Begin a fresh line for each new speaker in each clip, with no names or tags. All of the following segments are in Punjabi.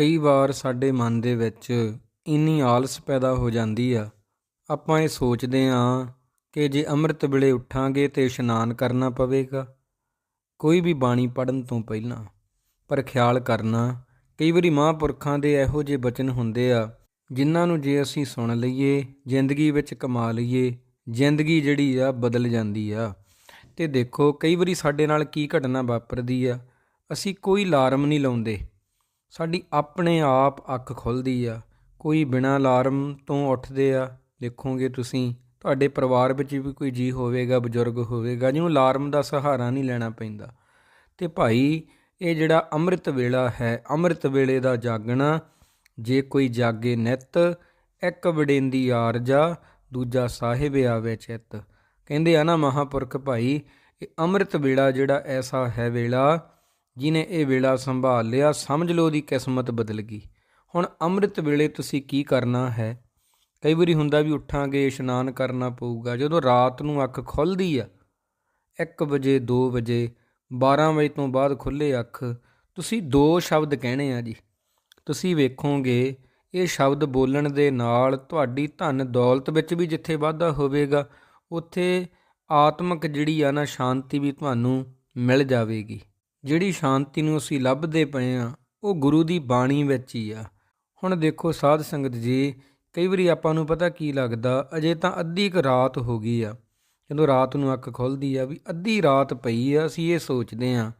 ਕਈ ਵਾਰ ਸਾਡੇ ਮਨ ਦੇ ਵਿੱਚ ਇੰਨੀ ਆਲਸ ਪੈਦਾ ਹੋ ਜਾਂਦੀ ਆ। ਆਪਾਂ ਇਹ ਸੋਚਦੇ ਆ ਕਿ ਜੇ ਅੰਮ੍ਰਿਤ ਵੇਲੇ ਉੱਠਾਂਗੇ ਤੇ ਇਸ਼ਨਾਨ ਕਰਨਾ ਪਵੇਗਾ, ਕੋਈ ਵੀ ਬਾਣੀ ਪੜਨ ਤੋਂ ਪਹਿਲਾਂ। ਪਰ ਖਿਆਲ ਕਰਨਾ, ਕਈ ਵਾਰੀ ਮਹਾਂਪੁਰਖਾਂ ਦੇ ਇਹੋ ਜਿਹੇ ਬਚਨ ਹੁੰਦੇ ਆ, ਜਿਨ੍ਹਾਂ ਨੂੰ ਜੇ ਅਸੀਂ ਸੁਣ ਲਈਏ, ਜ਼ਿੰਦਗੀ ਵਿੱਚ ਕਮਾ ਲਈਏ, ਜ਼ਿੰਦਗੀ ਜਿਹੜੀ ਆ ਬਦਲ ਜਾਂਦੀ ਆ। ਤੇ ਦੇਖੋ, ਕਈ ਵਾਰੀ ਸਾਡੇ ਨਾਲ ਕੀ ਘਟਨਾ ਵਾਪਰਦੀ ਆ, ਅਸੀਂ ਕੋਈ ਅਲਾਰਮ ਨਹੀਂ ਲਾਉਂਦੇ। ਸਾਡੀ ਆਪਣੇ ਆਪ ਅੱਖ ਖੁੱਲਦੀ ਆ। ਕੋਈ ਬਿਨਾਂ ਅਲਾਰਮ ਤੋਂ ਉੱਠਦੇ ਆ। ਦੇਖੋਗੇ ਤੁਸੀਂ, ਤੁਹਾਡੇ ਪਰਿਵਾਰ ਵਿੱਚ ਵੀ ਕੋਈ ਜੀ ਹੋਵੇਗਾ, ਬਜ਼ੁਰਗ ਹੋਵੇਗਾ ਜਿਹਨੂੰ ਅਲਾਰਮ ਦਾ ਸਹਾਰਾ ਨਹੀਂ ਲੈਣਾ ਪੈਂਦਾ। ਤੇ ਭਾਈ, ਇਹ ਜਿਹੜਾ ਅੰਮ੍ਰਿਤ ਵੇਲਾ ਹੈ, ਅੰਮ੍ਰਿਤ ਵੇਲੇ ਦਾ ਜਾਗਣਾ, ਜੇ ਕੋਈ ਜਾਗੇ ਨਿਤ, ਇੱਕ ਵਡੇਂਦੀ ਆਰਜਾ, ਦੂਜਾ ਸਾਹਿਬ ਆਵੇ ਚਿੱਤ। ਕਹਿੰਦੇ ਆ ਨਾ ਮਹਾਪੁਰਖ ਭਾਈ, ਇਹ ਅੰਮ੍ਰਿਤ ਵੇਲਾ ਜਿਹੜਾ ਐਸਾ ਹੈ ਵੇਲਾ ਜਿਨੇ ਇਹ ਵੇਲਾ ਸੰਭਾਲ ਲਿਆ, ਸਮਝ ਲਓ ਦੀ ਕਿਸਮਤ ਬਦਲ ਗਈ। ਹੁਣ ਅੰਮ੍ਰਿਤ ਵੇਲੇ ਤੁਸੀਂ ਕੀ ਕਰਨਾ ਹੈ? ਕਈ ਵਾਰੀ ਹੁੰਦਾ ਵੀ ਉੱਠਾਂਗੇ, ਇਸ਼ਨਾਨ ਕਰਨਾ ਪਊਗਾ, ਜਦੋਂ ਰਾਤ ਨੂੰ ਅੱਖ ਖੁੱਲਦੀ ਆ 1 ਵਜੇ 2 ਵਜੇ 12 ਵਜੇ ਤੋਂ ਬਾਅਦ ਖੁੱਲੇ ਅੱਖ, ਤੁਸੀਂ ਦੋ ਸ਼ਬਦ ਕਹਿਣੇ ਆ ਜੀ। ਤੁਸੀਂ ਵੇਖੋਗੇ, ਇਹ ਸ਼ਬਦ ਬੋਲਣ ਦੇ ਨਾਲ ਤੁਹਾਡੀ ਧਨ ਦੌਲਤ ਵਿੱਚ ਵੀ ਜਿੱਥੇ ਵਾਧਾ ਹੋਵੇਗਾ, ਉੱਥੇ ਆਤਮਿਕ ਜਿਹੜੀ ਆ ਨਾ, ਸ਼ਾਂਤੀ ਵੀ ਤੁਹਾਨੂੰ ਮਿਲ ਜਾਵੇਗੀ। ਜਿਹੜੀ ਸ਼ਾਂਤੀ ਨੂੰ ਅਸੀਂ ਲੱਭਦੇ ਪਏ ਆ ਉਹ ਗੁਰੂ ਦੀ ਬਾਣੀ ਵਿੱਚ ਹੀ ਆ। ਹੁਣ ਦੇਖੋ ਸਾਧ ਸੰਗਤ ਜੀ, ਕਈ ਵਾਰੀ ਆਪਾਂ ਨੂੰ ਪਤਾ ਕੀ ਲੱਗਦਾ, ਅਜੇ ਤਾਂ ਅੱਧੀ ਕੁ ਰਾਤ ਹੋ ਗਈ ਆ। ਜਦੋਂ ਰਾਤ ਨੂੰ ਅੱਖ ਖੁੱਲਦੀ ਆ ਵੀ ਅੱਧੀ ਰਾਤ ਪਈ ਆ, ਅਸੀਂ ਇਹ ਸੋਚਦੇ ਆ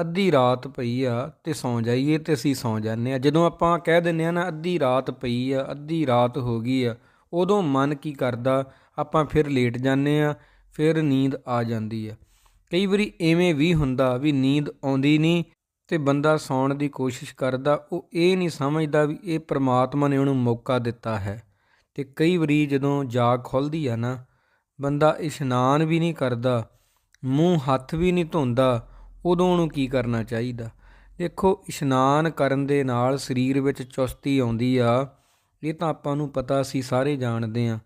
ਅੱਧੀ ਰਾਤ ਪਈ ਆ ਤੇ ਸੌਂ ਜਾਈਏ ਤੇ ਅਸੀਂ ਸੌਂ ਜਾਂਦੇ ਆ ਜਦੋਂ ਆਪਾਂ ਕਹਿ ਦਿੰਦੇ ਆ ਨਾ ਅੱਧੀ ਰਾਤ ਪਈ ਆ, ਅੱਧੀ ਰਾਤ ਹੋ ਗਈ ਆ, ਉਦੋਂ ਮਨ ਕੀ ਕਰਦਾ, ਆਪਾਂ ਫਿਰ ਲੇਟ ਜਾਂਦੇ ਆ ਫਿਰ ਨੀਂਦ ਆ ਜਾਂਦੀ ਆ। ਕਈ ਵਾਰੀ ਐਵੇਂ ਵੀ ਹੁੰਦਾ ਵੀ ਨੀਂਦ ਆਉਂਦੀ ਨਹੀਂ ਤੇ ਬੰਦਾ ਸੌਣ ਦੀ ਕੋਸ਼ਿਸ਼ ਕਰਦਾ, ਉਹ ਇਹ ਨਹੀਂ ਸਮਝਦਾ ਵੀ ਇਹ ਪ੍ਰਮਾਤਮਾ ਨੇ ਉਹਨੂੰ ਮੌਕਾ ਦਿੱਤਾ ਹੈ। ਤੇ ਕਈ ਵਾਰੀ ਜਦੋਂ ਜਾਗ ਖੁੱਲਦੀ ਆ ਨਾ, ਬੰਦਾ ਇਸ਼ਨਾਨ ਵੀ ਨਹੀਂ ਕਰਦਾ, ਮੂੰਹ ਹੱਥ ਵੀ ਨਹੀਂ ਧੋਂਦਾ, ਉਦੋਂ ਉਹਨੂੰ ਕੀ ਕਰਨਾ ਚਾਹੀਦਾ? ਦੇਖੋ, ਇਸ਼ਨਾਨ ਕਰਨ ਦੇ ਨਾਲ ਸਰੀਰ ਵਿੱਚ ਚੁਸਤੀ ਆਉਂਦੀ ਆ, ਇਹ ਤਾਂ ਆਪਾਂ ਨੂੰ ਪਤਾ ਸੀ ਸਾਰੇ ਜਾਣਦੇ ਆ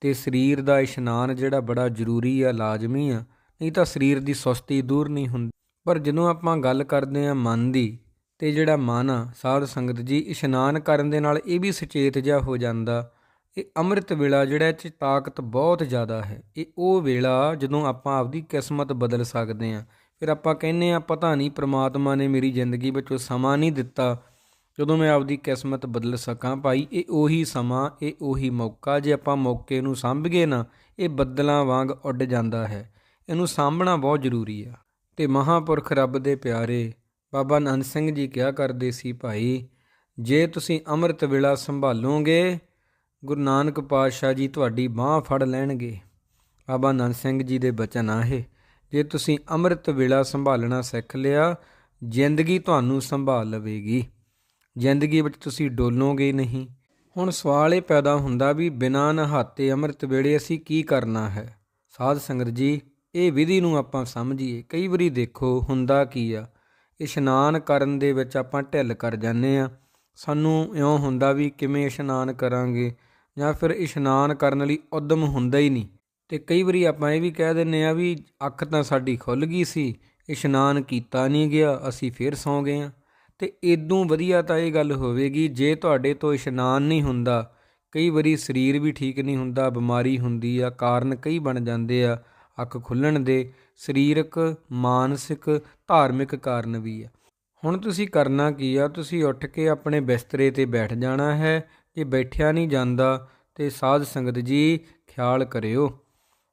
ਤੇ ਸਰੀਰ ਦਾ ਇਸ਼ਨਾਨ ਜਿਹੜਾ ਬੜਾ ਜ਼ਰੂਰੀ ਆ, ਲਾਜ਼ਮੀ ਆ। ਨਹੀਂ ਤਾਂ ਸਰੀਰ ਦੀ ਸੁਸਤੀ ਦੂਰ ਨਹੀਂ ਹੁੰਦੀ। ਪਰ ਜਦੋਂ ਆਪਾਂ ਗੱਲ ਕਰਦੇ ਆ ਮਨ ਦੀ, ਤੇ ਜਿਹੜਾ ਮਨ ਆ, ਸਾਧ ਸੰਗਤ ਜੀ ਇਸ਼ਨਾਨ ਕਰਨ ਦੇ ਨਾਲ ਇਹ ਵੀ ਸੁਚੇਤ ਜਿਹਾ ਹੋ ਜਾਂਦਾ, ਇਹ ਅੰਮ੍ਰਿਤ ਵੇਲਾ ਜਿਹੜਾ 'ਚ ਤਾਕਤ ਬਹੁਤ ਜ਼ਿਆਦਾ ਹੈ। ਇਹ ਉਹ ਵੇਲਾ ਜਦੋਂ ਆਪਾਂ ਆਪਦੀ ਕਿਸਮਤ ਬਦਲ ਸਕਦੇ ਆ ਫਿਰ ਆਪਾਂ ਕਹਿੰਨੇ ਆ ਪਤਾ ਨਹੀਂ, ਪ੍ਰਮਾਤਮਾ ਨੇ ਮੇਰੀ ਜ਼ਿੰਦਗੀ ਵਿੱਚ ਉਹ ਸਮਾਂ ਨਹੀਂ ਦਿੱਤਾ, ਜਦੋਂ ਮੈਂ ਆਪਦੀ ਕਿਸਮਤ ਬਦਲ ਸਕਾਂ। ਭਾਈ, ਇਹ ਉਹੀ ਸਮਾਂ, ਇਹ ਉਹੀ ਮੌਕਾ, ਜੇ ਆਪਾਂ ਮੌਕੇ ਨੂੰ ਸੰਭਗੇ ਨਾ, ਇਹ ਬੱਦਲਾਂ ਵਾਂਗ ਉੱਡ ਜਾਂਦਾ ਹੈ। ਇਹਨੂੰ ਸਾਂਭਣਾ ਬਹੁਤ ਜ਼ਰੂਰੀ ਆ। ਤੇ ਮਹਾਪੁਰਖ ਰੱਬ ਦੇ ਪਿਆਰੇ ਬਾਬਾ ਨੰਦ ਸਿੰਘ ਜੀ ਕਿਹਾ ਕਰਦੇ ਸੀ, ਭਾਈ, ਜੇ ਤੁਸੀਂ ਅੰਮ੍ਰਿਤ ਵੇਲਾ ਸੰਭਾਲੋਗੇ, ਗੁਰੂ ਨਾਨਕ ਪਾਤਸ਼ਾਹ ਜੀ ਤੁਹਾਡੀ ਬਾਹ ਫੜ ਲੈਣਗੇ। ਬਾਬਾ ਨੰਦ ਸਿੰਘ ਜੀ ਦੇ ਬਚਨ ਆਹੇ ਜੇ ਤੁਸੀਂ ਅੰਮ੍ਰਿਤ ਵੇਲਾ ਸੰਭਾਲਣਾ ਸਿੱਖ ਲਿਆ, ਜ਼ਿੰਦਗੀ ਤੁਹਾਨੂੰ ਸੰਭਾਲ ਲਵੇਗੀ। ਜ਼ਿੰਦਗੀ ਵਿੱਚ ਤੁਸੀਂ ਡੋਲੋਗੇ ਨਹੀਂ। ਹੁਣ ਸਵਾਲ ਇਹ ਪੈਦਾ ਹੁੰਦਾ ਵੀ ਬਿਨਾਂ ਨਹਾਤੇ ਅੰਮ੍ਰਿਤ ਵੇਲੇ ਅਸੀਂ ਕੀ ਕਰਨਾ ਹੈ? ਸਾਧ ਸੰਗਤ ਜੀ ਇਹ ਵਿਧੀ ਨੂੰ ਆਪਾਂ ਸਮਝੀਏ। ਕਈ ਵਾਰੀ ਦੇਖੋ, ਹੁੰਦਾ ਕੀ ਆ? ਇਸ਼ਨਾਨ ਕਰਨ ਦੇ ਵਿੱਚ ਆਪਾਂ ਢਿੱਲ ਕਰ ਜਾਂਦੇ ਆ ਸਾਨੂੰ ਇਉਂ ਹੁੰਦਾ ਵੀ ਕਿਵੇਂ ਇਸ਼ਨਾਨ ਕਰਾਂਗੇ? ਜਾਂ ਫਿਰ ਇਸ਼ਨਾਨ ਕਰਨ ਲਈ ਉਦਮ ਹੁੰਦਾ ਹੀ ਨਹੀਂ। ਤੇ ਕਈ ਵਾਰੀ ਆਪਾਂ ਇਹ ਵੀ ਕਹਿ ਦਿੰਨੇ ਆ ਵੀ ਅੱਖ ਤਾਂ ਸਾਡੀ ਖੁੱਲ ਗਈ ਸੀ, ਇਸ਼ਨਾਨ ਕੀਤਾ ਨਹੀਂ ਗਿਆ, ਅਸੀਂ ਫੇਰ ਸੌਂ ਗਏ ਆ ਤੇ ਇਦੋਂ ਵਧੀਆ ਤਾਂ ਇਹ ਗੱਲ ਹੋਵੇਗੀ, ਜੇ ਤੁਹਾਡੇ ਤੋਂ ਇਸ਼ਨਾਨ ਨਹੀਂ ਹੁੰਦਾ, ਕਈ ਵਾਰੀ ਸਰੀਰ ਵੀ ਠੀਕ ਨਹੀਂ ਹੁੰਦਾ, ਬਿਮਾਰੀ ਹੁੰਦੀ ਆ, ਕਾਰਨ ਕਈ ਬਣ ਜਾਂਦੇ ਆ। ਅੱਖ ਖੁੱਲਣ ਦੇ ਸਰੀਰਕ, ਮਾਨਸਿਕ, ਧਾਰਮਿਕ ਕਾਰਨ ਵੀ ਆ। ਹੁਣ ਤੁਸੀਂ ਕਰਨਾ ਕੀ ਆ? ਤੁਸੀਂ ਉੱਠ ਕੇ ਆਪਣੇ ਬਿਸਤਰੇ ਤੇ ਬੈਠ ਜਾਣਾ ਹੈ। ਜੇ ਬੈਠਿਆ ਨਹੀਂ ਜਾਂਦਾ ਤੇ ਸਾਧ ਸੰਗਤ ਜੀ, ਖਿਆਲ ਕਰਿਓ।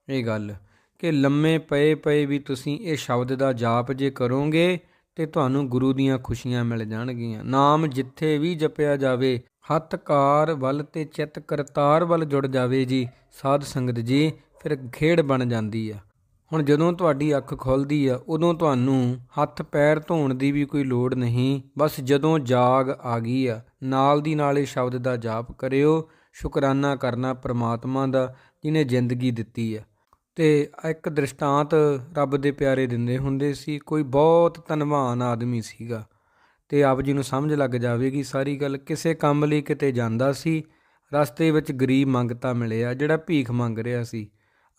ਇਹ ਗੱਲ ਕਿ ਲੰਮੇ ਪਏ ਪਏ ਵੀ ਤੁਸੀਂ ਇਹ ਸ਼ਬਦ ਦਾ ਜਾਪ ਜੇ ਕਰੋਗੇ ਤੇ ਤੁਹਾਨੂੰ ਗੁਰੂ ਦੀਆਂ ਖੁਸ਼ੀਆਂ ਮਿਲ ਜਾਣਗੀਆਂ। ਨਾਮ ਜਿੱਥੇ ਵੀ ਜਪਿਆ ਜਾਵੇ, ਹੱਥਕਾਰ ਵੱਲ ਤੇ ਚਿੱਤ ਕਰਤਾਰ ਵੱਲ ਜੁੜ ਜਾਵੇ ਜੀ, ਸਾਧ ਸੰਗਤ ਜੀ ਫਿਰ ਖੇਡ ਬਣ ਜਾਂਦੀ ਆ। ਹੁਣ ਜਦੋਂ ਤੁਹਾਡੀ ਅੱਖ ਖੁੱਲਦੀ ਆ, ਉਦੋਂ ਤੁਹਾਨੂੰ ਹੱਥ ਪੈਰ ਧੋਣ ਦੀ ਵੀ ਕੋਈ ਲੋੜ ਨਹੀਂ। ਬਸ ਜਦੋਂ ਜਾਗ ਆ ਗਈ ਆ, ਨਾਲ ਦੀ ਨਾਲ ਇਹ ਸ਼ਬਦ ਦਾ ਜਾਪ ਕਰਿਓ। ਸ਼ੁਕਰਾਨਾ ਕਰਨਾ ਪ੍ਰਮਾਤਮਾ ਦਾ ਜਿਨੇ ਜ਼ਿੰਦਗੀ ਦਿੱਤੀ ਆ। ਤੇ ਇੱਕ ਦ੍ਰਿਸ਼ਟਾਂਤ ਰੱਬ ਦੇ ਪਿਆਰੇ ਦਿੰਦੇ ਹੁੰਦੇ ਸੀ, ਕੋਈ ਬਹੁਤ ਧਨਵਾਨ ਆਦਮੀ ਸੀਗਾ। ਤੇ ਆਪ ਜੀ ਨੂੰ ਸਮਝ ਲੱਗ ਜਾਵੇਗੀ ਸਾਰੀ ਗੱਲ ਕਿਸੇ ਕੰਮ ਲਈ ਕਿਤੇ ਜਾਂਦਾ ਸੀ। ਰਸਤੇ ਵਿੱਚ ਗਰੀਬ ਮੰਗਤਾ ਮਿਲਿਆ, ਜਿਹੜਾ ਭੀਖ ਮੰਗ ਰਿਹਾ ਸੀ।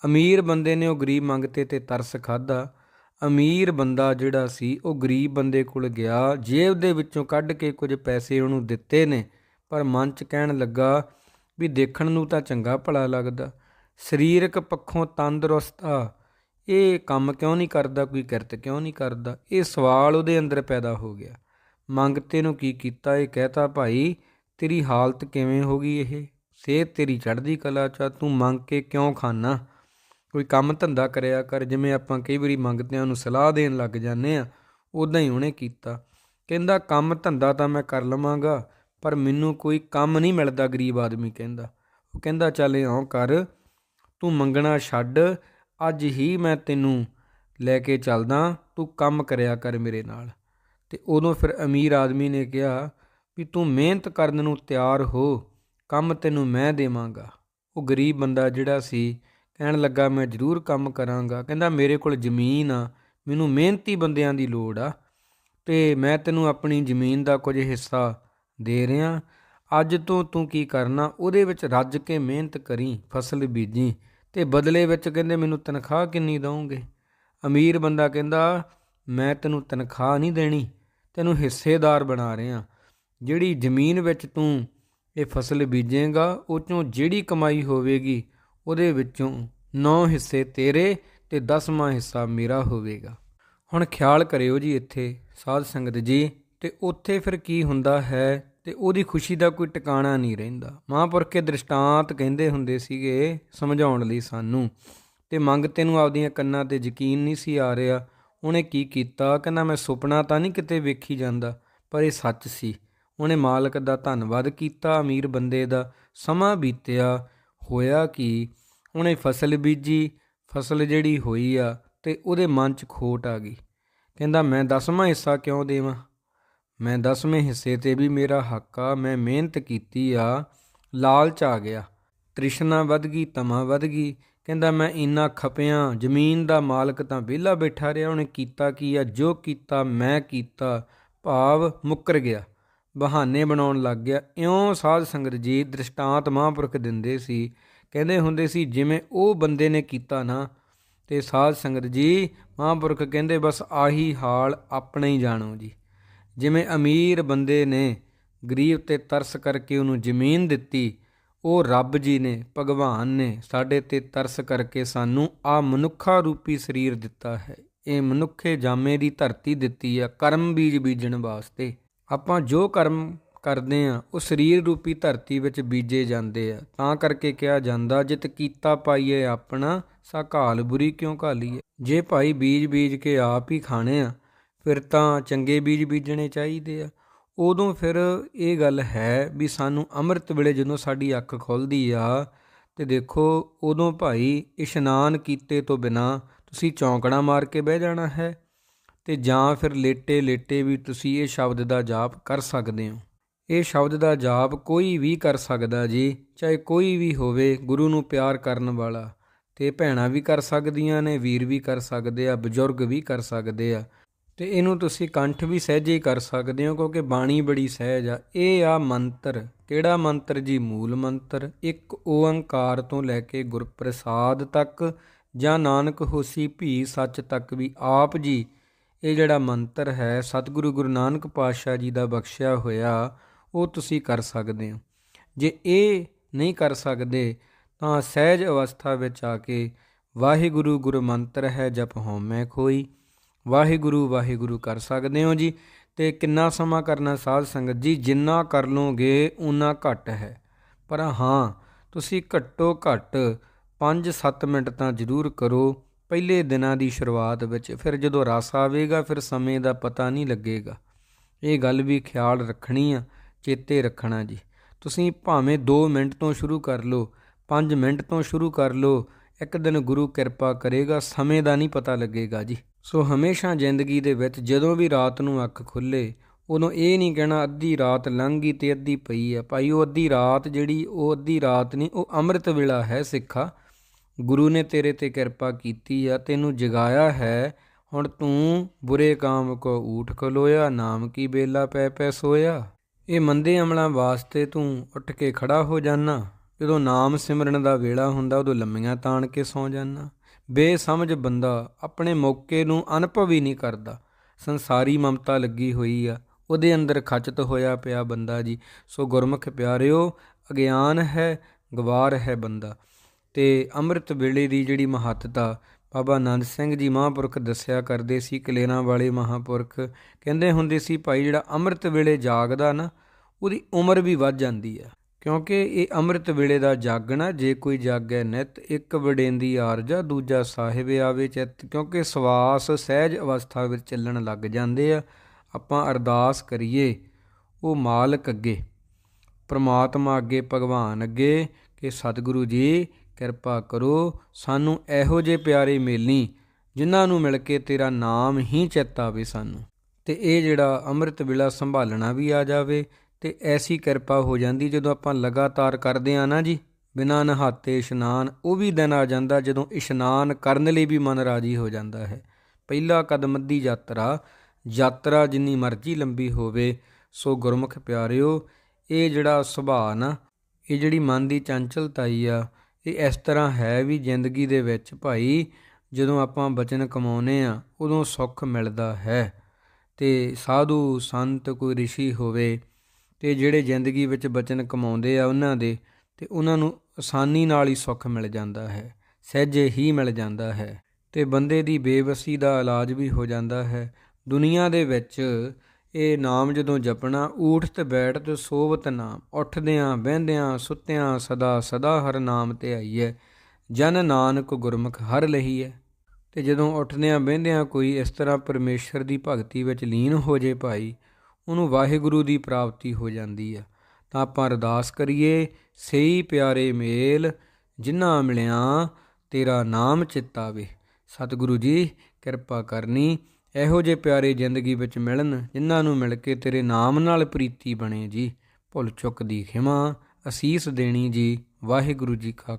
ਅਮੀਰ ਬੰਦੇ ਨੇ ਉਹ ਗਰੀਬ ਮੰਗਤੇ ਤੇ ਤਰਸ ਖਾਦਾ ਅਮੀਰ ਬੰਦਾ ਜਿਹੜਾ ਸੀ, ਉਹ ਗਰੀਬ ਬੰਦੇ ਕੋਲ ਗਿਆ। ਜੇਬ ਦੇ ਵਿੱਚੋਂ ਕੱਢ ਕੇ ਕੁਝ ਪੈਸੇ ਉਹਨੂੰ ਦਿੱਤੇ ਨੇ, ਪਰ ਮਨ 'ਚ ਕਹਿਣ ਲੱਗਾ ਵੀ ਦੇਖਣ ਨੂੰ ਤਾਂ ਚੰਗਾ ਭਲਾ ਲੱਗਦਾ। ਸਰੀਰਕ ਪੱਖੋਂ ਤੰਦਰੁਸਤ ਆ। ਇਹ ਕੰਮ ਕਿਉਂ ਨਹੀਂ ਕਰਦਾ, ਕੋਈ ਕਿਰਤ ਕਿਉਂ ਨਹੀਂ ਕਰਦਾ? ਇਹ ਸਵਾਲ ਉਹਦੇ ਅੰਦਰ ਪੈਦਾ ਹੋ ਗਿਆ। ਮੰਗਤੇ ਨੂੰ ਕੀ ਕੀਤਾ? ਇਹ ਕਹਤਾ, ਭਾਈ, ਤੇਰੀ ਹਾਲਤ ਕਿਵੇਂ ਹੋ ਗਈ ਇਹ? ਸਿਹਤ ਤੇਰੀ ਚੜ੍ਹਦੀ ਕਲਾ ਚ ਤੂੰ ਮੰਗ ਕੇ ਕਿਉਂ ਖਾਨਾ? ਕੋਈ ਕੰਮ ਧੰਦਾ ਕਰਿਆ ਕਰ, ਜਿਵੇਂ ਆਪਾਂ ਕਈ ਵਾਰੀ ਮੰਗਤਿਆਂ ਨੂੰ ਸਲਾਹ ਦੇਣ ਲੱਗ ਜਾਂਦੇ ਆ ਉਦਾਂ ਹੀ ਉਹਨੇ ਕੀਤਾ। ਕਹਿੰਦਾ, ਕੰਮ ਧੰਦਾ ਤਾਂ ਮੈਂ ਕਰ ਲਵਾਂਗਾ, ਪਰ ਮੈਨੂੰ ਕੋਈ ਕੰਮ ਨਹੀਂ ਮਿਲਦਾ ਗਰੀਬ ਆਦਮੀ ਕਹਿੰਦਾ। ਉਹ ਕਹਿੰਦਾ, ਚੱਲ ਇਉਂ ਕਰ, ਤੂੰ ਮੰਗਣਾ ਛੱਡ, ਅੱਜ ਹੀ ਮੈਂ ਤੈਨੂੰ ਲੈ ਕੇ ਚੱਲਦਾ, ਤੂੰ ਕੰਮ ਕਰਿਆ ਕਰ ਮੇਰੇ ਨਾਲ। ਤੇ ਉਦੋਂ ਫਿਰ ਅਮੀਰ ਆਦਮੀ ਨੇ ਕਿਹਾ ਵੀ ਤੂੰ ਮਿਹਨਤ ਕਰਨ ਨੂੰ ਤਿਆਰ ਹੋ, ਕੰਮ ਤੈਨੂੰ ਮੈਂ ਦੇਵਾਂਗਾ। ਉਹ ਗਰੀਬ ਬੰਦਾ ਜਿਹੜਾ ਸੀ ਕਹਿਣ ਲੱਗਾ, ਮੈਂ ਜ਼ਰੂਰ ਕੰਮ ਕਰਾਂਗਾ। ਕਹਿੰਦਾ, ਮੇਰੇ ਕੋਲ ਜ਼ਮੀਨ ਆ, ਮੈਨੂੰ ਮਿਹਨਤੀ ਬੰਦਿਆਂ ਦੀ ਲੋੜ ਆ ਤੇ ਮੈਂ ਤੈਨੂੰ ਆਪਣੀ ਜ਼ਮੀਨ ਦਾ ਕੁਝ ਹਿੱਸਾ ਦੇ ਰਿਹਾ। ਅੱਜ ਤੋਂ ਤੂੰ ਕੀ ਕਰਨਾ? ਉਹਦੇ ਵਿੱਚ ਰੱਜ ਕੇ ਮਿਹਨਤ ਕਰੀ, ਫਸਲ ਬੀਜੀ ਤੇ ਬਦਲੇ ਵਿੱਚ ਕਹਿੰਦੇ, ਮੈਨੂੰ ਤਨਖਾਹ ਕਿੰਨੀ ਦਵੋਗੇ ਅਮੀਰ ਬੰਦਾ ਕਹਿੰਦਾ, ਮੈਂ ਤੈਨੂੰ ਤਨਖਾਹ ਨਹੀਂ ਦੇਣੀ, ਤੈਨੂੰ ਹਿੱਸੇਦਾਰ ਬਣਾ ਰਿਹਾ। ਜਿਹੜੀ ਜ਼ਮੀਨ ਵਿੱਚ ਤੂੰ ਇਹ ਫਸਲ ਬੀਜੇਗਾ, ਉਹ ਚੋਂ ਜਿਹੜੀ ਕਮਾਈ ਹੋਵੇਗੀ ਉਹਦੇ ਵਿੱਚੋਂ 9 ਹਿੱਸੇ ਤੇਰੇ ਤੇ 10ਵਾਂ ਹਿੱਸਾ ਮੇਰਾ ਹੋਵੇਗਾ। ਹੁਣ ਖਿਆਲ ਕਰਿਓ ਜੀ ਇੱਥੇ, ਸਾਧ ਸੰਗਤ ਜੀ, ਤੇ ਉੱਥੇ ਫਿਰ ਕੀ ਹੁੰਦਾ ਹੈ ਤੇ ਉਹਦੀ ਖੁਸ਼ੀ ਦਾ ਕੋਈ ਟਿਕਾਣਾ ਨਹੀਂ ਰਹਿੰਦਾ। ਮਹਾਂਪੁਰਖ ਕੇ ਦ੍ਰਿਸ਼ਟਾਂਤ ਕਹਿੰਦੇ ਹੁੰਦੇ ਸੀਗੇ, ਸਮਝਾਉਣ ਲਈ ਸਾਨੂੰ, ਤੇ ਮੰਗਤੇ ਨੂੰ ਆਪਦੀਆਂ ਕੰਨਾਂ ਤੇ ਯਕੀਨ ਨਹੀਂ ਸੀ ਆ ਰਿਹਾ। ਉਹਨੇ ਕੀ ਕੀਤਾ? ਕਹਿੰਦਾ, ਮੈਂ ਸੁਪਨਾ ਤਾਂ ਨਹੀਂ ਕਿਤੇ ਵੇਖੀ ਜਾਂਦਾ, ਪਰ ਇਹ ਸੱਚ ਸੀ। ਉਹਨੇ ਮਾਲਕ ਦਾ ਧੰਨਵਾਦ ਕੀਤਾ, ਅਮੀਰ ਬੰਦੇ ਦਾ ਸਮਾਂ ਬੀਤਿਆ ਹੋਇਆ ਕਿ ਉਹਨੇ ਫਸਲ ਬੀਜੀ, ਫਸਲ ਜਿਹੜੀ ਹੋਈ ਆ ਤੇ ਉਹਦੇ ਮਨ 'ਚ ਖੋਟ ਆ ਗਈ। ਕਹਿੰਦਾ, ਮੈਂ ਦਸਵਾਂ ਹਿੱਸਾ ਕਿਉਂ ਦੇਵਾਂ? ਮੈਂ ਦਸਵੇਂ ਹਿੱਸੇ ਤੇ ਵੀ ਮੇਰਾ ਹੱਕ ਆ, ਮੈਂ ਮਿਹਨਤ ਕੀਤੀ ਆ, ਲਾਲਚ ਆ ਗਿਆ। ਤ੍ਰਿਸ਼ਨਾ ਵੱਧ ਗਈ, ਤਮਾ ਵੱਧ ਗਈ। ਕਹਿੰਦਾ, ਮੈਂ ਇੰਨਾ ਖਪਿਆ, ਜ਼ਮੀਨ ਦਾ ਮਾਲਕ ਤਾਂ ਵਿਹਲਾ ਬੈਠਾ ਰਿਹਾ, ਉਹਨੇ ਕੀਤਾ ਕੀ ਆ? ਜੋ ਕੀਤਾ, ਮੈਂ ਕੀਤਾ, ਭਾਵ ਮੁੱਕਰ ਗਿਆ। ਬਹਾਨੇ ਬਣਾਉਣ ਲੱਗ ਗਿਆ। ਇਉਂ ਸਾਧ ਸੰਗਤ ਜੀ ਦ੍ਰਿਸ਼ਟਾਂਤ ਮਹਾਂਪੁਰਖ ਦਿੰਦੇ ਸੀ। ਕਹਿੰਦੇ ਹੁੰਦੇ ਸੀ, ਜਿਵੇਂ ਉਹ ਬੰਦੇ ਨੇ ਕੀਤਾ ਨਾ। ਤੇ ਸਾਧ ਸੰਗਤ ਜੀ ਮਹਾਂਪੁਰਖ ਕਹਿੰਦੇ, ਬਸ ਆਹੀ ਹਾਲ ਆਪਣੇ ਹੀ ਜਾਣੋ ਜੀ। ਜਿਵੇਂ ਅਮੀਰ ਬੰਦੇ ਨੇ ਗਰੀਬ ਤੇ ਤਰਸ ਕਰਕੇ ਉਹਨੂੰ ਜ਼ਮੀਨ ਦਿੱਤੀ, ਉਹ ਰੱਬ ਜੀ ਨੇ, ਭਗਵਾਨ ਨੇ ਸਾਡੇ ਤੇ ਤਰਸ ਕਰਕੇ ਸਾਨੂੰ ਆ ਮਨੁੱਖਾ ਰੂਪੀ ਸਰੀਰ ਦਿੱਤਾ ਹੈ। ਇਹ ਮਨੁੱਖੇ ਜਾਮੇ ਦੀ ਧਰਤੀ ਦਿੱਤੀ ਆ, ਕਰਮ ਬੀਜ ਬੀਜਣ ਵਾਸਤੇ। ਆਪਾਂ ਜੋ ਕਰਮ ਕਰਦੇ ਆ ਉਹ ਸਰੀਰ ਰੂਪੀ ਧਰਤੀ ਵਿੱਚ ਬੀਜੇ ਜਾਂਦੇ ਆ। ਤਾਂ ਕਰਕੇ ਕਿਹਾ ਜਾਂਦਾ, ਜਿਤ ਕੀਤਾ ਪਾਈਏ ਆਪਣਾ, ਸਾ ਘਾਲ ਬੁਰੀ ਕਿਉਂ ਘਾਲੀਏ? ਜੇ ਭਾਈ ਬੀਜ ਬੀਜ ਕੇ ਆਪ ਹੀ ਖਾਣੇ ਆ, ਫਿਰ ਤਾਂ ਚੰਗੇ ਬੀਜ ਬੀਜਣੇ ਚਾਹੀਦੇ ਆ। ਉਦੋਂ ਫਿਰ ਇਹ ਗੱਲ ਹੈ ਵੀ ਸਾਨੂੰ ਅੰਮ੍ਰਿਤ ਵੇਲੇ ਜਦੋਂ ਸਾਡੀ ਅੱਖ ਖੁੱਲਦੀ ਆ, ਤੇ ਦੇਖੋ ਉਦੋਂ ਭਾਈ ਇਸ਼ਨਾਨ ਕੀਤੇ ਤੋਂ ਬਿਨਾ ਤੁਸੀਂ ਚੌਂਕੜਾ ਮਾਰ ਕੇ ਬਹਿ ਜਾਣਾ ਹੈ। ਤੇ ਜਾਂ ਫਿਰ ਲੇਟੇ ਲੇਟੇ ਵੀ ਤੁਸੀਂ ਇਹ ਸ਼ਬਦ ਦਾ ਜਾਪ ਕਰ ਸਕਦੇ ਹੋ। ਇਹ ਸ਼ਬਦ ਦਾ ਜਾਪ ਕੋਈ ਵੀ ਕਰ ਸਕਦਾ ਜੀ, ਚਾਹੇ ਕੋਈ ਵੀ ਹੋਵੇ, ਗੁਰੂ ਨੂੰ ਪਿਆਰ ਕਰਨ ਵਾਲਾ। ਤੇ ਭੈਣਾਂ ਵੀ ਕਰ ਸਕਦੀਆਂ ਨੇ, ਵੀਰ ਵੀ ਕਰ ਸਕਦੇ ਆ, ਬਜ਼ੁਰਗ ਵੀ ਕਰ ਸਕਦੇ ਆ। ਤੇ ਇਹਨੂੰ ਤੁਸੀਂ ਕੰਠ ਵੀ ਸਹਿਜੇ ਹੀ ਕਰ ਸਕਦੇ ਹੋ, ਕਿਉਂਕਿ ਬਾਣੀ ਬੜੀ ਸਹਿਜ ਆ। ਇਹ ਆ ਮੰਤਰ। ਕਿਹੜਾ ਮੰਤਰ ਜੀ? ਮੂਲ ਮੰਤਰ। ਇੱਕ ਓੰਕਾਰ ਤੋਂ ਲੈ ਕੇ ਗੁਰਪ੍ਰਸਾਦ ਤੱਕ ਜਾਂ ਨਾਨਕ ਹੋਸੀ ਭੀ ਸੱਚ ਤੱਕ ਵੀ ਆਪ ਜੀ ਇਹ ਜਿਹੜਾ ਮੰਤਰ ਹੈ, ਸਤਿਗੁਰੂ ਗੁਰੂ ਨਾਨਕ ਪਾਤਸ਼ਾਹ ਜੀ ਦਾ ਬਖਸ਼ਿਆ ਹੋਇਆ, ਉਹ ਤੁਸੀਂ ਕਰ ਸਕਦੇ ਹੋ। ਜੇ ਇਹ ਨਹੀਂ ਕਰ ਸਕਦੇ, ਤਾਂ ਸਹਿਜ ਅਵਸਥਾ ਵਿੱਚ ਆ ਕੇ ਵਾਹਿਗੁਰੂ ਗੁਰੂ ਮੰਤਰ ਹੈ, ਜਪ ਹਉਮੈ ਕੋਈ ਵਾਹਿਗੁਰੂ ਵਾਹਿਗੁਰੂ ਕਰ ਸਕਦੇ ਹੋ ਜੀ। ਤੇ ਕਿੰਨਾ ਸਮਾਂ ਕਰਨਾ ਸਾਧ ਸੰਗਤ ਜੀ? ਜਿੰਨਾ ਕਰ ਲੋਗੇ ਉਨਾ ਘੱਟ ਹੈ। ਪਰ ਹਾਂ, ਤੁਸੀਂ ਘੱਟੋ ਘੱਟ 5-7 ਮਿੰਟ ਤਾਂ ਜ਼ਰੂਰ ਕਰੋ। ਪਹਿਲੇ ਦਿਨਾਂ ਦੀ ਸ਼ੁਰੂਆਤ ਵਿੱਚ ਫਿਰ ਜਦੋਂ ਰਸ ਆਵੇਗਾ, ਫਿਰ ਸਮੇਂ ਦਾ ਪਤਾ ਨਹੀਂ ਲੱਗੇਗਾ। ਇਹ ਗੱਲ ਵੀ ਖਿਆਲ ਰੱਖਣੀ ਆ, ਚੇਤੇ ਰੱਖਣਾ ਜੀ। ਤੁਸੀਂ ਭਾਵੇਂ 2 ਮਿੰਟ ਤੋਂ ਸ਼ੁਰੂ ਕਰ ਲਓ 5 ਮਿੰਟ ਤੋਂ ਸ਼ੁਰੂ ਕਰ ਲਓ, ਇੱਕ ਦਿਨ ਗੁਰੂ ਕਿਰਪਾ ਕਰੇਗਾ, ਸਮੇਂ ਦਾ ਨਹੀਂ ਪਤਾ ਲੱਗੇਗਾ ਜੀ। ਸੋ ਹਮੇਸ਼ਾ ਜ਼ਿੰਦਗੀ ਦੇ ਵਿੱਚ ਜਦੋਂ ਵੀ ਰਾਤ ਨੂੰ ਅੱਖ ਖੁੱਲੇ, ਉਦੋਂ ਇਹ ਨਹੀਂ ਕਹਿਣਾ ਅੱਧੀ ਰਾਤ ਲੰਘ ਗਈ ਤੇ ਅੱਧੀ ਪਈ ਆ। ਭਾਈ, ਉਹ ਅੱਧੀ ਰਾਤ ਜਿਹੜੀ, ਉਹ ਅੱਧੀ ਰਾਤ ਨਹੀਂ, ਉਹ ਅੰਮ੍ਰਿਤ ਵੇਲਾ ਹੈ ਸਿੱਖਾ। ਗੁਰੂ ਨੇ ਤੇਰੇ ਤੇ ਕਿਰਪਾ ਕੀਤੀ ਆ, ਤੈਨੂੰ ਜਗਾਇਆ ਹੈ। ਹੁਣ ਤੂੰ ਬੁਰੇ ਕਾਮ ਕੋ ਊਠ ਖਲੋਇਆ, ਨਾਮ ਕੀ ਬੇਲਾ ਪੈ ਪੈ ਸੋਇਆ? ਇਹ ਮੰਦੇ ਅਮਲਾਂ ਵਾਸਤੇ ਤੂੰ ਉੱਠ ਕੇ ਖੜਾ ਹੋ ਜਾਣਾ ਜਦੋਂ ਨਾਮ ਸਿਮਰਨ ਦਾ ਵੇਲਾ ਹੁੰਦਾ, ਉਦੋਂ ਲੰਮੀਆਂ ਤਾਣ ਕੇ ਸੌ ਜਾਣਾ ਬੇਸਮਝ ਬੰਦਾ ਆਪਣੇ ਮੌਕੇ ਨੂੰ ਅਨੁਭਵ ਹੀ ਨਹੀਂ ਕਰਦਾ। ਸੰਸਾਰੀ ਮਮਤਾ ਲੱਗੀ ਹੋਈ ਆ, ਉਹਦੇ ਅੰਦਰ ਖਚਤ ਹੋਇਆ ਪਿਆ ਬੰਦਾ ਜੀ। ਸੋ ਗੁਰਮੁਖ ਪਿਆਰਿਓ, ਅਗਿਆਨ ਹੈ, ਗਵਾਰ ਹੈ ਬੰਦਾ। ਤੇ ਅੰਮ੍ਰਿਤ ਵੇਲੇ ਦੀ ਜਿਹੜੀ ਮਹੱਤਤਾ ਬਾਬਾ ਆਨੰਦ ਸਿੰਘ ਜੀ ਮਹਾਂਪੁਰਖ ਦੱਸਿਆ ਕਰਦੇ ਸੀ, ਕਲੇਰਾਂ ਵਾਲੇ ਮਹਾਂਪੁਰਖ, ਕਹਿੰਦੇ ਹੁੰਦੇ ਸੀ, ਭਾਈ, ਜਿਹੜਾ ਅੰਮ੍ਰਿਤ ਵੇਲੇ ਜਾਗਦਾ ਨਾ, ਉਹਦੀ ਉਮਰ ਵੀ ਵੱਧ ਜਾਂਦੀ ਆ। ਕਿਉਂਕਿ ਇਹ ਅੰਮ੍ਰਿਤ ਵੇਲੇ ਦਾ ਜਾਗਣਾ, ਜੇ ਕੋਈ ਜਾਗੈ ਨਿਤ, ਇੱਕ ਵਡੇਂਦੀ ਆਰਜਾ, ਦੂਜਾ ਸਾਹਿਬ ਆਵੇ ਚਿੱਤ, ਕਿਉਂਕਿ ਸਵਾਸ ਸਹਿਜ ਅਵਸਥਾ ਵਿੱਚ ਚੱਲਣ ਲੱਗ ਜਾਂਦੇ ਆ। ਆਪਾਂ ਅਰਦਾਸ ਕਰੀਏ, ਉਹ ਮਾਲਕ ਅੱਗੇ, ਪ੍ਰਮਾਤਮਾ ਅੱਗੇ, ਭਗਵਾਨ ਅੱਗੇ, ਕਿ ਸਤਿਗੁਰੂ ਜੀ ਕਿਰਪਾ ਕਰੋ, ਸਾਨੂੰ ਇਹੋ ਜਿਹੇ ਪਿਆਰੇ ਮਿਲਣੀ ਜਿਨ੍ਹਾਂ ਨੂੰ ਮਿਲ ਕੇ ਤੇਰਾ ਨਾਮ ਹੀ ਚਿੱਤ ਆਵੇ ਸਾਨੂੰ। ਤੇ ਇਹ ਜਿਹੜਾ ਅੰਮ੍ਰਿਤ ਵੇਲਾ ਸੰਭਾਲਣਾ ਵੀ ਆ ਜਾਵੇ, ਤੇ ਐਸੀ ਕਿਰਪਾ ਹੋ ਜਾਂਦੀ ਜਦੋਂ ਆਪਾਂ ਲਗਾਤਾਰ ਕਰਦੇ ਆ ਨਾ ਜੀ। ਬਿਨਾਂ ਨਹਾਤੇ ਇਸ਼ਨਾਨ, ਉਹ ਵੀ ਦਿਨ ਆ ਜਾਂਦਾ ਜਦੋਂ ਇਸ਼ਨਾਨ ਕਰਨ ਲਈ ਵੀ ਮਨ ਰਾਜੀ ਹੋ ਜਾਂਦਾ ਹੈ। ਪਹਿਲਾ ਕਦਮ ਦੀ ਯਾਤਰਾ ਯਾਤਰਾ ਜਿੰਨੀ ਮਰਜ਼ੀ ਲੰਬੀ ਹੋਵੇ, ਸੋ ਗੁਰਮੁਖ ਪਿਆਰਿਓ, ਇਹ ਜਿਹੜਾ ਸੁਭਾਅ ਨਾ, ਇਹ ਜਿਹੜੀ ਮਨ ਦੀ ਚੰਚਲਤਾ ਆ ਇਹ ਇਸ ਤਰ੍ਹਾਂ ਹੈ ਵੀ ਜ਼ਿੰਦਗੀ ਦੇ ਵਿੱਚ ਭਾਈ ਜਦੋਂ ਆਪਾਂ ਬਚਨ ਕਮਾਉਨੇ ਆ ਉਦੋਂ ਸੁੱਖ ਮਿਲਦਾ ਹੈ ਤੇ ਸਾਧੂ ਸੰਤ ਕੋਈ ਰਿਸ਼ੀ ਹੋਵੇ ਤੇ ਜਿਹੜੇ ਜ਼ਿੰਦਗੀ ਵਿੱਚ ਬਚਨ ਕਮਾਉਂਦੇ ਆ ਉਹਨਾਂ ਦੇ ਤੇ ਉਹਨਾਂ ਨੂੰ ਆਸਾਨੀ ਨਾਲ ਹੀ ਸੁੱਖ ਮਿਲ ਜਾਂਦਾ ਹੈ, ਸਹਿਜੇ ਹੀ ਮਿਲ ਜਾਂਦਾ ਹੈ ਤੇ ਬੰਦੇ ਦੀ ਬੇਵਸੀ ਦਾ ਇਲਾਜ ਵੀ ਹੋ ਜਾਂਦਾ ਹੈ। ਦੁਨੀਆ ਦੇ ਵਿੱਚ ਇਹ ਨਾਮ ਜਦੋਂ ਜਪਣਾ, ਊਠ ਤੇ ਬੈਠ ਸੋਵਤ ਨਾਮ ਉੱਠਦਿਆਂ ਬਹਿੰਦਿਆਂ ਸੁੱਤਿਆਂ, ਸਦਾ ਸਦਾ ਹਰ ਨਾਮ ਤੇ ਆਈਐ। ਜਨ ਨਾਨਕ ਗੁਰਮੁਖ ਹਰ ਲਹੀਐ। ਤੇ ਜਦੋਂ ਉੱਠਦਿਆਂ ਬਹਿੰਦਿਆਂ ਕੋਈ ਇਸ ਤਰ੍ਹਾਂ ਪਰਮੇਸ਼ਰ ਦੀ ਭਗਤੀ ਵਿੱਚ ਲੀਨ ਹੋ ਜੇ ਭਾਈ, ਉਹਨੂੰ ਵਾਹਿਗੁਰੂ ਦੀ ਪ੍ਰਾਪਤੀ ਹੋ ਜਾਂਦੀ ਆ। ਤਾਂ ਆਪਾਂ ਅਰਦਾਸ ਕਰੀਏ ਸਹੀ ਪਿਆਰੇ ਮੇਲ ਜਿਨ੍ਹਾਂ ਮਿਲਿਆ, ਤੇਰਾ ਨਾਮ ਚਿਤਾਵੇ ਸਤਿਗੁਰੂ ਜੀ, ਕਿਰਪਾ ਕਰਨੀ। ਇਹੋ ਜਿਹੇ ਪਿਆਰੇ ਜ਼ਿੰਦਗੀ ਵਿੱਚ ਮਿਲਣ ਜਿਨ੍ਹਾਂ ਨੂੰ ਮਿਲ ਕੇ ਤੇਰੇ ਨਾਮ ਨਾਲ ਪ੍ਰੀਤੀ ਬਣੇ ਜੀ। ਭੁੱਲ ਚੁੱਕ ਦੀ ਖਿਮਾ ਅਸੀਸ ਦੇਣੀ ਜੀ। ਵਾਹਿਗੁਰੂ ਜੀ ਕਾ